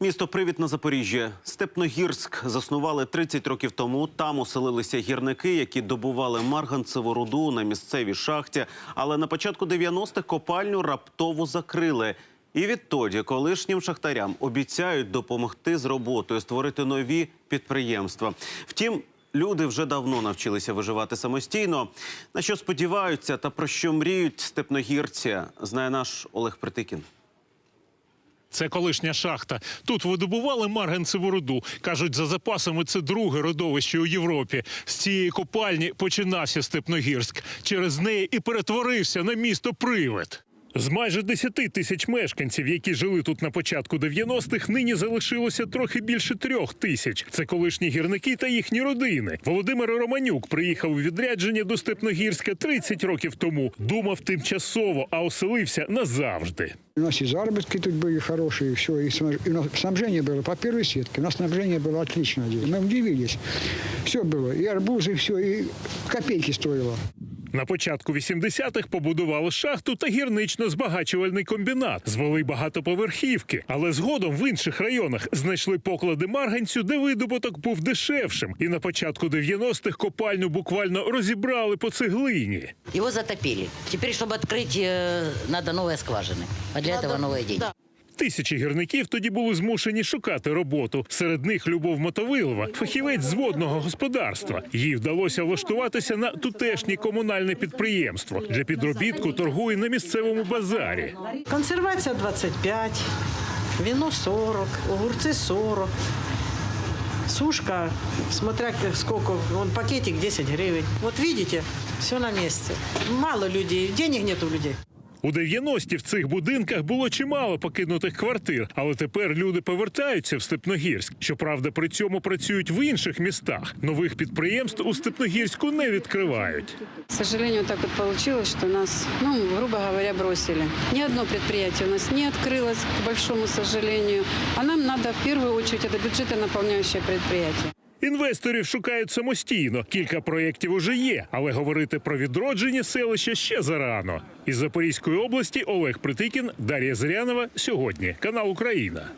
Місто Привід на Запоріжжі. Степногірськ заснували 30 років тому. Там оселилися гірники, які добували марганцеву руду на місцевій шахті. Але на початку 90-х копальню раптово закрили. І відтоді колишнім шахтарям обіцяють допомогти з роботою, створити нові підприємства. Втім, люди вже давно навчилися виживати самостійно. На що сподіваються та про що мріють степногірці, знає наш Олег Притикін. Це колишня шахта. Тут видобували марганцеву руду. Кажуть, за запасами це друге родовище у Європі. З цієї копальні починався Степногірськ. Через неї і перетворився на місто Привид. З майже 10 тисяч мешканців, які жили тут на початку 90-х, нині залишилося трохи більше трьох тисяч. Це колишні гірники та їхні родини. Володимир Романюк приїхав у відрядження до Степногірська 30 років тому. Думав тимчасово, а оселився назавжди. У нас и заработки тут были хорошие, все, и снаб- и у нас снабжение было по первой сетке. У нас снабжение было отлично. Мы удивились. Все было, и арбузы, все, и копейки стоило. На початку 80-х побудували шахту та гірнично-збагачувальний комбінат. Звели багатоповерхівки, але згодом в інших районах знайшли поклади марганцю, де видобуток був дешевшим. І на початку 90-х копальню буквально розібрали по цеглині. Его затопили. Теперь, чтобы открыть, э, надо новые скважины. А для этого новые деньги. Тисячі гірників тоді були змушені шукати роботу. Серед них Любов Мотовилова, фахівець з водного господарства. Їй вдалося влаштуватися на тутешнє комунальне підприємство. Для підробітку торгує на місцевому базарі. Консервація 25, вино 40, огурцы 40. Сушка, смотря сколько, вон пакетик 10 гривен. Вот видите, все на месте. Мало людей, денег нет у людей. У 90-ті в цих будинках було чимало покинутих квартир, але тепер люди повертаються в Степногірськ. Щоправда, при цьому працюють в інших містах. Нових підприємств у Степногірську не відкривають. К сожалению, так вот получилось, что нас, ну, грубо говоря, бросили. Ни одно предприятие у нас не открылось, к большому сожалению. А нам надо в первую очередь это бюджетонаполняющее предприятие. Інвесторів шукають самостійно. Кілька проєктів уже є, але говорити про відродження селища ще зарано. Із Запорізької області Олег Притикін, Дар'я Зрянова. Сьогодні канал Україна.